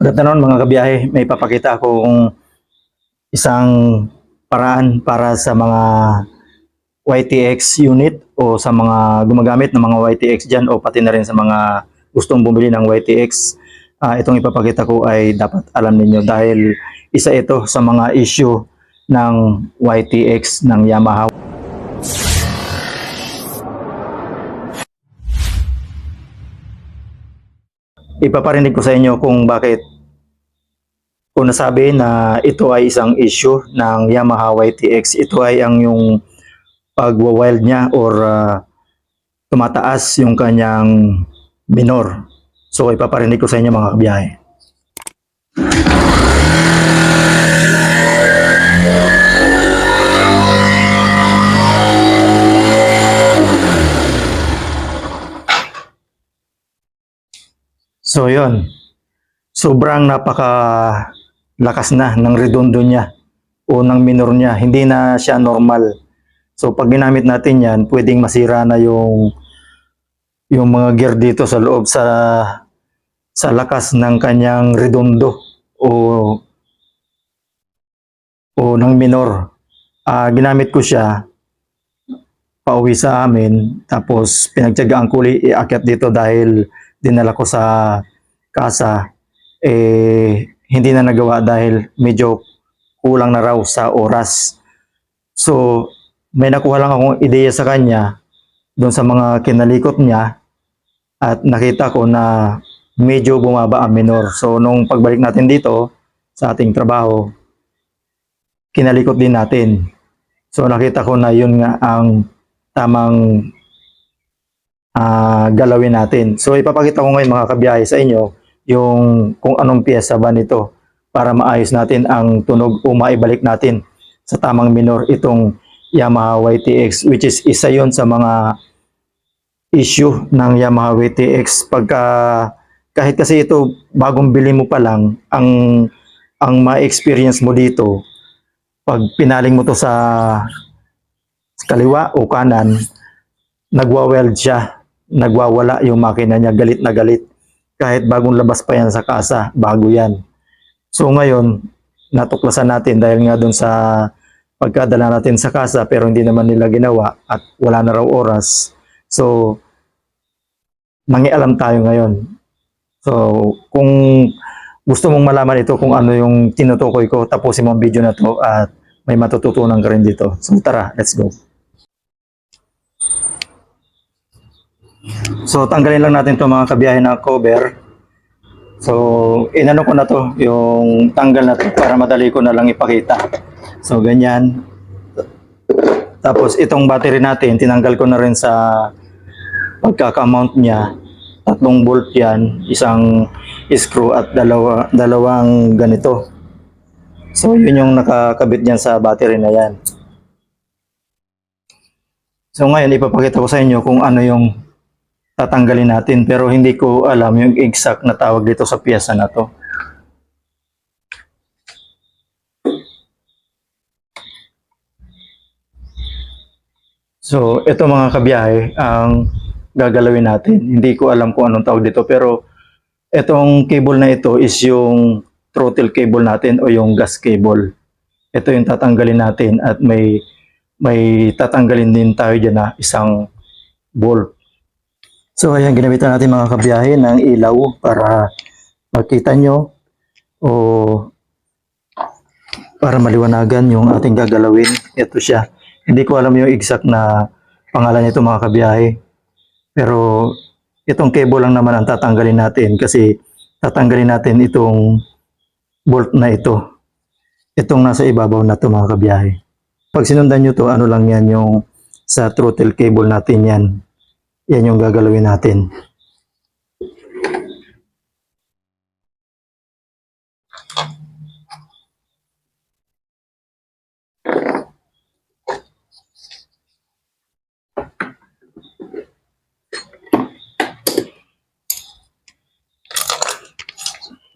Good afternoon mga kabiyahe. May papakita akong isang paraan para sa mga YTX unit o sa mga gumagamit ng mga YTX dyan o pati na rin sa mga gustong bumili ng YTX. Ah, itong ipapakita ko ay dapat alam ninyo dahil isa ito sa mga issue ng YTX ng Yamaha. Ipaparinig ko sa inyo kung bakit kung nasabi na ito ay isang issue ng Yamaha YTX, ito ay ang yung pagwa-wild niya or ah, tumataas yung kanyang minor. So ipaparinig ko sa inyo mga kabiyahe. So yon sobrang napaka lakas na ng redondo niya o ng minor niya. Hindi na siya normal. So pag ginamit natin yan, pwedeng masira na yung yung mga gear dito sa loob sa sa lakas ng kanyang redondo o o ng minor. Ah, ginamit ko siya pauwi sa amin tapos pinagtiyagaan ko ulit iakyat dito dahil dinala ko sa kasa eh hindi na nagawa dahil medyo kulang na raw sa oras. So, may nakuha lang akong ideya sa kanya doon sa mga kinalikot niya at nakita ko na medyo bumaba ang minor. So, nung pagbalik natin dito sa ating trabaho, kinalikot din natin. So, nakita ko na yun nga ang tamang ah, galawin natin. So, ipapakita ko ngayon mga kabiyahe sa inyo yung kung anong piyesa ba nito para maayos natin ang tunog o maibalik natin sa tamang minor itong Yamaha YTX which is isa yon sa mga issue ng Yamaha YTX pagka kahit kasi ito bagong bili mo pa lang ang ang ma-experience mo dito pag pinaling mo to sa kaliwa o kanan nagwa-weld siya nagwawala yung makina niya galit na galit kahit bagong labas pa yan sa kasa, bago yan. So ngayon, natuklasan natin dahil nga doon sa pagkadala natin sa kasa pero hindi naman nila ginawa at wala na raw oras. So, mangialam tayo ngayon. So, kung gusto mong malaman ito kung ano yung tinutukoy ko, tapusin mo ang video na to at may matututunan ka rin dito. So tara, let's go. So tanggalin lang natin to mga kabiyahe na cover. So inano ko na to, yung tanggal na to para madali ko na lang ipakita. So ganyan. Tapos itong battery natin, tinanggal ko na rin sa pagkaka-mount niya. Tatlong bolt yan, isang screw at dalawa, dalawang ganito. So yun yung nakakabit niyan sa battery na yan. So ngayon ipapakita ko sa inyo kung ano yung tatanggalin natin pero hindi ko alam yung exact na tawag dito sa piyesa na to. So, ito mga kabiyahe, ang gagalawin natin. Hindi ko alam kung anong tawag dito pero itong cable na ito is yung throttle cable natin o yung gas cable. Ito yung tatanggalin natin at may may tatanggalin din tayo dyan na isang bolt. So ayan, ginamitan natin mga kabiyahe ng ilaw para makita nyo o para maliwanagan yung ating gagalawin. Ito siya. Hindi ko alam yung exact na pangalan nito mga kabiyahe. Pero itong cable lang naman ang tatanggalin natin kasi tatanggalin natin itong bolt na ito. Itong nasa ibabaw na to mga kabiyahe. Pag sinundan nyo to, ano lang yan yung sa throttle cable natin yan. Yan yung gagalawin natin.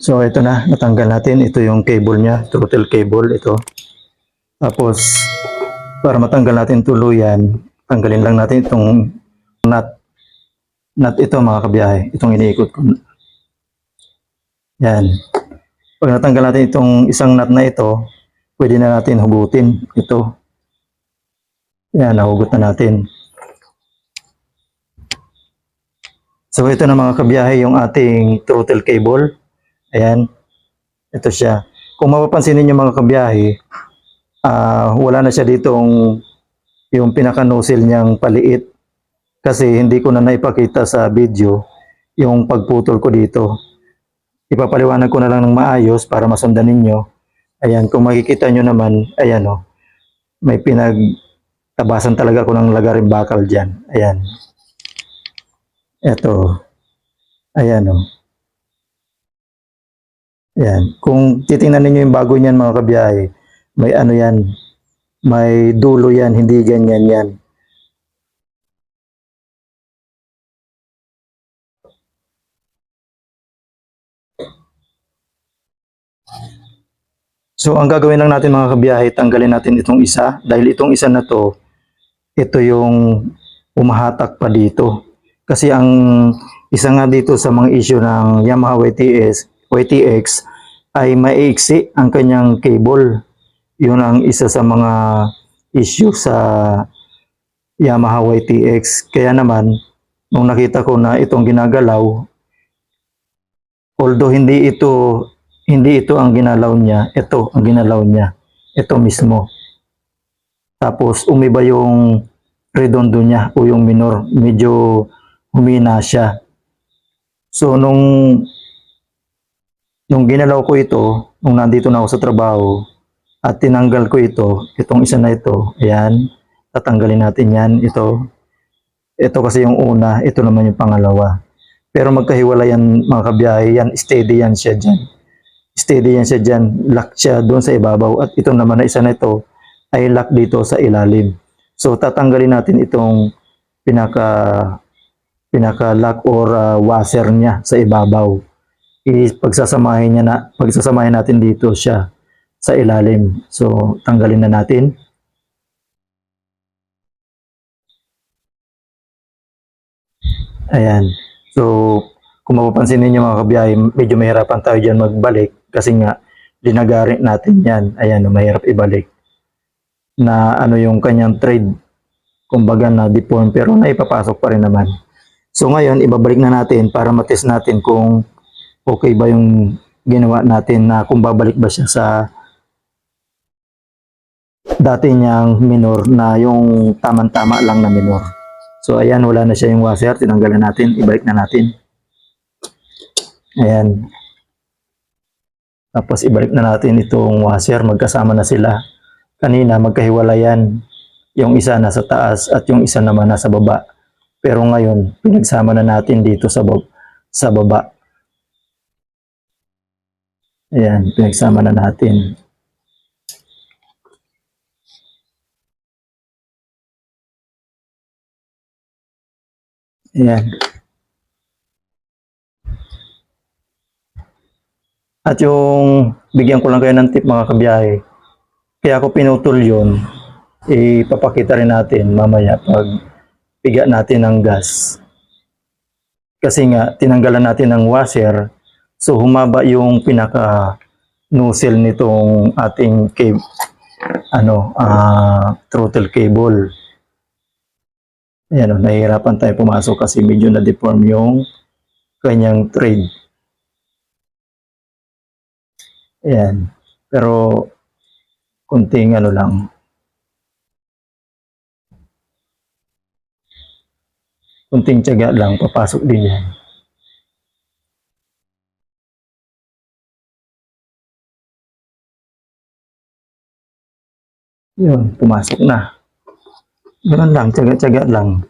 So ito na, natanggal natin. Ito yung cable niya, throttle cable ito. Tapos, para matanggal natin tuluyan, tanggalin lang natin itong nut. Nut ito mga kabiyahe. Itong iniikot ko. Yan. Pag natanggal natin itong isang nut na ito, pwede na natin hugutin ito. Yan, nahugot na natin. So ito na mga kabiyahe yung ating throttle cable. Ayan. Ito siya. Kung mapapansin ninyo mga kabiyahe, ah wala na siya ditong yung pinaka-nozzle niyang paliit. Kasi hindi ko na naipakita sa video yung pagputol ko dito. Ipapaliwanag ko na lang ng maayos para masundan ninyo. Ayan, kung makikita nyo naman, ayan o, may pinagtabasan talaga ko ng lagaring bakal dyan. Ayan. Ito. Ayan o. Ayan. Kung titingnan ninyo yung bago niyan mga kabiyahe, may ano yan, may dulo yan, hindi ganyan yan. So ang gagawin lang natin mga kabiyahe, tanggalin natin itong isa dahil itong isa na to, ito yung umahatak pa dito. Kasi ang isa nga dito sa mga issue ng Yamaha YTS, YTX ay maiiksi ang kanyang cable. Yun ang isa sa mga issue sa Yamaha YTX. Kaya naman, nung nakita ko na itong ginagalaw, although hindi ito hindi ito ang ginalaw niya, ito ang ginalaw niya. Ito mismo. Tapos umiba yung redondo niya o yung minor. Medyo humina siya. So nung nung ginalaw ko ito, nung nandito na ako sa trabaho, at tinanggal ko ito, itong isa na ito, ayan, tatanggalin natin yan, ito. Ito kasi yung una, ito naman yung pangalawa. Pero magkahiwala yan mga kabiyahe, yan, steady yan siya dyan steady yan siya dyan, lock siya doon sa ibabaw at ito naman na isa na ito ay lock dito sa ilalim. So tatanggalin natin itong pinaka pinaka lock or uh, washer niya sa ibabaw. Ipagsasamahin niya na pagsasamahin natin dito siya sa ilalim. So tanggalin na natin. Ayan. So kung mapapansin ninyo mga kabiyahe, medyo mahirapan tayo dyan magbalik kasi nga dinagari natin yan. Ayan, mahirap ibalik na ano yung kanyang trade kumbaga na deform pero naipapasok pa rin naman. So ngayon, ibabalik na natin para matest natin kung okay ba yung ginawa natin na kung babalik ba siya sa dati niyang minor na yung tamang-tama lang na minor. So ayan, wala na siya yung washer. Tinanggalan natin, ibalik na natin. Ayan. Tapos ibalik na natin itong washer, magkasama na sila. Kanina magkahiwala yan. Yung isa nasa taas at yung isa naman nasa baba. Pero ngayon, pinagsama na natin dito sa, bab- sa baba. Ayan, pinagsama na natin. Ayan. At yung bigyan ko lang kayo ng tip mga kabiyahe. Kaya ako pinutol yun, ipapakita rin natin mamaya pag piga natin ng gas. Kasi nga, tinanggalan natin ng washer, so humaba yung pinaka nozzle nitong ating cable, ano, ah, throttle cable. Ayan, oh, nahihirapan tayo pumasok kasi medyo na-deform yung kanyang thread. Ayan. Pero, kunting ano lang. Kunting tiyaga lang, papasok din yan. Yun, pumasok na. Ganun lang, tiyaga-tiyaga lang.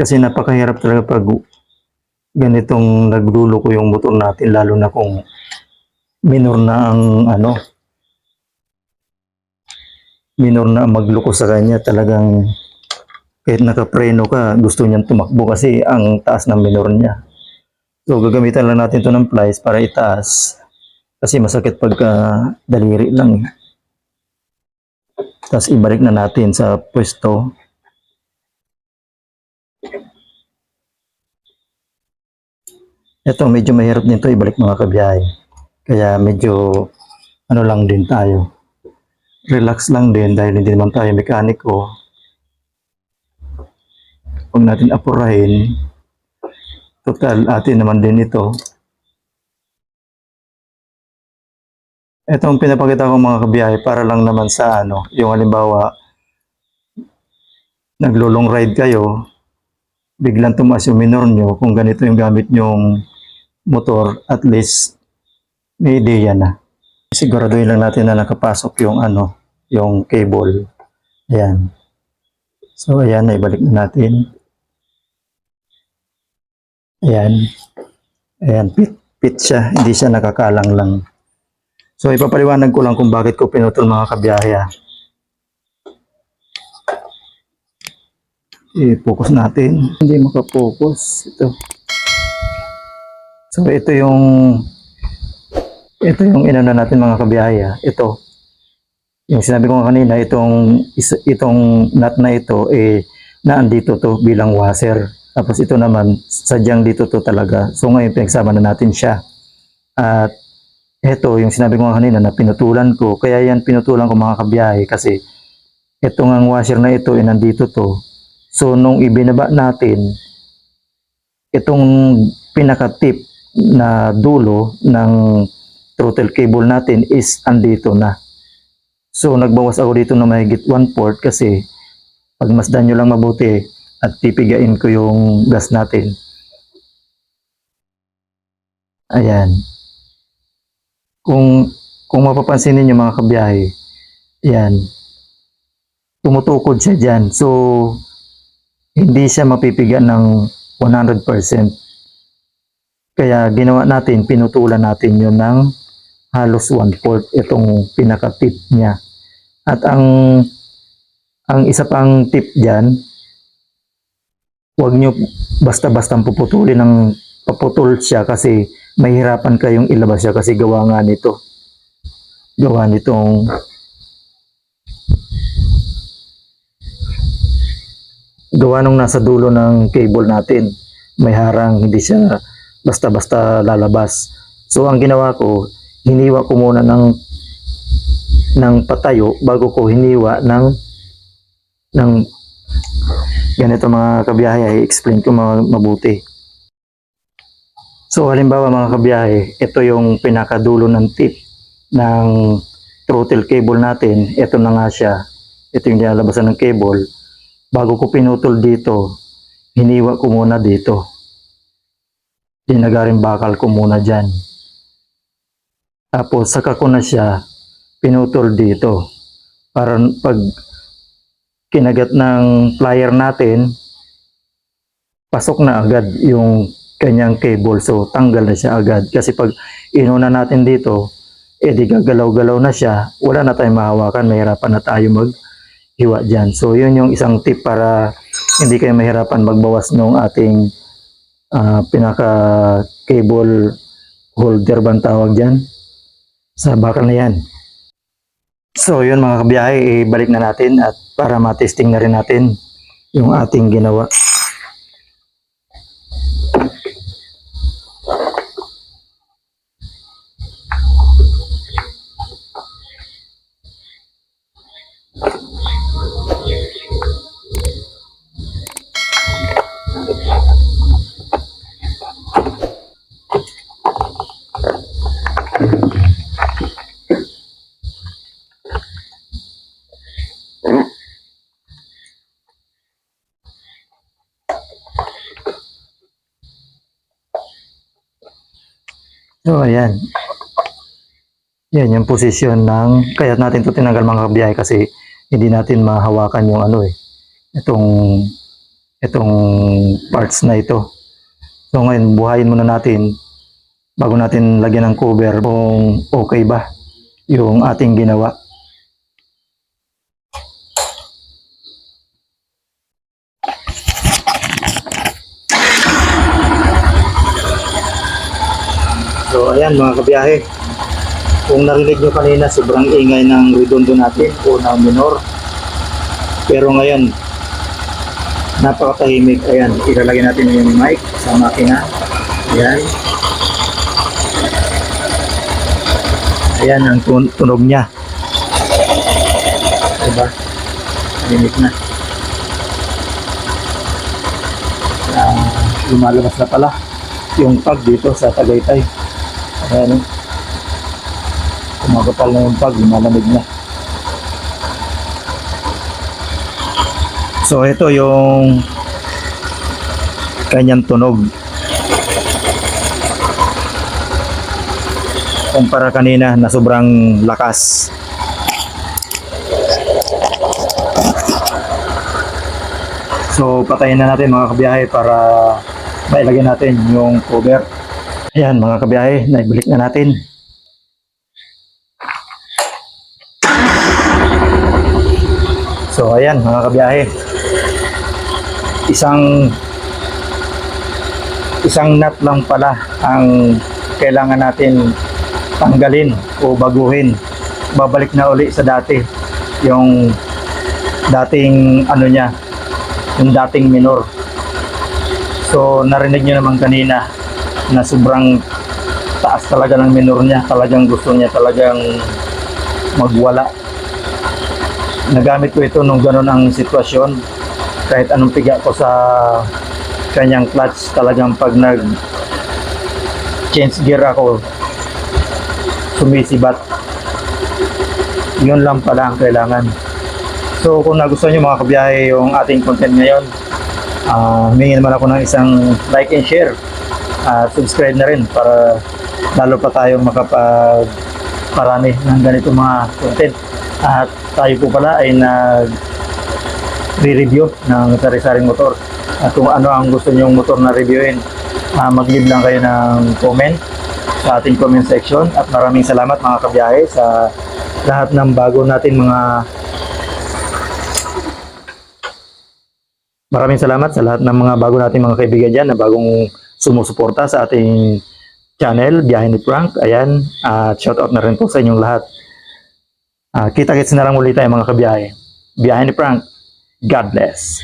Kasi napakahirap talaga pag ganitong nagdulo ko yung motor natin, lalo na kung minor na ang ano minor na magluko sa kanya. Talagang kahit nakapreno ka gusto niyang tumakbo kasi ang taas ng minor niya. So gagamitan lang natin to ng plies para itaas. Kasi masakit pagka daliri lang. Tapos ibalik na natin sa pwesto. Ito medyo mahirap nito ibalik mga kabiyahe Kaya medyo ano lang din tayo. Relax lang din dahil hindi naman tayo mekaniko. Huwag natin apurahin. Total, atin naman din ito. Itong pinapakita ko mga kabiyahe para lang naman sa ano, yung halimbawa, naglulong ride kayo, biglang tumaas yung minor nyo, kung ganito yung gamit nyong motor, at least may ideya na. Siguraduhin lang natin na nakapasok yung ano, yung cable. Ayan. So, ayan, naibalik na natin. Ayan. Ayan, pit, pit siya. Hindi siya nakakalang lang. So, ipapaliwanag ko lang kung bakit ko pinutol mga kabiyahe. ah. I-focus natin. Hindi makapokus. Ito. So, ito yung ito yung inano natin mga kabiyahe. ah. Ito. Yung sinabi ko kanina, itong, itong nut na ito, eh, naandito to bilang washer. Tapos ito naman, sadyang dito to talaga. So ngayon, pinagsama na natin siya. At ito, yung sinabi ko kanina na pinutulan ko. Kaya yan pinutulan ko mga kabiyahe kasi ito nga washer na ito, eh, nandito to. So nung ibinaba natin, itong pinaka-tip na dulo ng throttle cable natin is andito na. So nagbawas ako dito na mahigit 1 port kasi pagmasdan nyo lang mabuti at pipigain ko yung gas natin. Ayan. Kung kung mapapansin niyo mga kabiyahe, ayan. Tumutukod siya dyan. So, hindi siya mapipiga ng 100%. Kaya ginawa natin, pinutulan natin yun ng halos 1 port itong pinaka-tip niya. At ang ang isa pang tip diyan, huwag nyo basta-bastang puputulin ng paputol siya kasi mahirapan kayong ilabas siya kasi gawa nga nito. Gawa nitong gawa nung nasa dulo ng cable natin. May harang, hindi siya basta-basta lalabas. So ang ginawa ko, hiniwa ko muna ng ng patayo bago ko hiniwa ng ng ganito mga kabiyahe i-explain ko ma- mabuti. So halimbawa mga kabiyahe, ito yung pinakadulo ng tip ng throttle cable natin. Ito na nga siya. Ito yung nilalabasan ng cable. Bago ko pinutol dito, hiniwa ko muna dito. Dinagarin bakal ko muna dyan. Tapos saka ko na siya pinutol dito. Para pag kinagat ng plier natin, pasok na agad yung kanyang cable. So tanggal na siya agad. Kasi pag inuna natin dito, eh di gagalaw-galaw na siya. Wala na tayong mahawakan. Mahirapan na tayo maghiwa dyan. So yun yung isang tip para hindi kayo mahirapan magbawas ng ating ah, pinaka cable holder bang tawag dyan sa bakal na yan. So yun mga kabiyahe, ibalik na natin at para matesting na rin natin yung ating ginawa. So ayan. Yan yung posisyon ng, kaya natin to tinanggal mga kabiyahe kasi hindi natin mahawakan yung ano eh, itong, itong parts na ito. So ngayon, buhayin muna natin bago natin lagyan ng cover kung okay ba yung ating ginawa. Ayan mga kabiyahe, kung narinig nyo kanina sobrang ingay ng redondo natin o ng minor. Pero ngayon, napakatahimik. Ayan, ilalagay natin yung mic sa makina. Ayan. Ayan ang tun- tunog niya. Diba? Limit na. Ah, lumalabas na pala yung pag dito sa Tagaytay. Ayan. oh. Kumagapal na yung pag, lumalamig na. So ito yung kanyang tunog. Kumpara kanina na sobrang lakas. So patayin na natin mga kabiyahe para mailagay natin yung cover. Ayan mga kabiyahe, naibalik na natin. So ayan mga kabiyahe. Isang isang nut lang pala ang kailangan natin tanggalin o baguhin. Babalik na uli sa dati yung dating ano niya, yung dating minor. So narinig niyo naman kanina na sobrang taas talaga ng minor niya, talagang gusto niya talagang magwala. Nagamit ko ito nung gano'n ang sitwasyon. Kahit anong piga ko sa kanyang clutch talagang pag nag change gear ako sumisibat. Yun lang pala ang kailangan. So kung nagustuhan nyo mga kabiyahe yung ating content ngayon. Uh, humingi naman ako ng isang like and share at subscribe na rin para lalo pa tayong makapag parami ng ganito mga content. At tayo po pala ay nag re-review ng sari-saring motor. At kung ano ang gusto nyong motor na reviewin uh, mag-leave lang kayo ng comment sa ating comment section. At maraming salamat mga kabiyahe sa lahat ng bago natin mga maraming salamat sa lahat ng mga bago nating mga kaibigan dyan na bagong sumusuporta sa ating channel Biyahe ni Frank ayan at shout out na rin po sa inyong lahat Ah, kita-kits na lang ulit tayo mga kabiyahe. Biyahe ni Frank. God bless.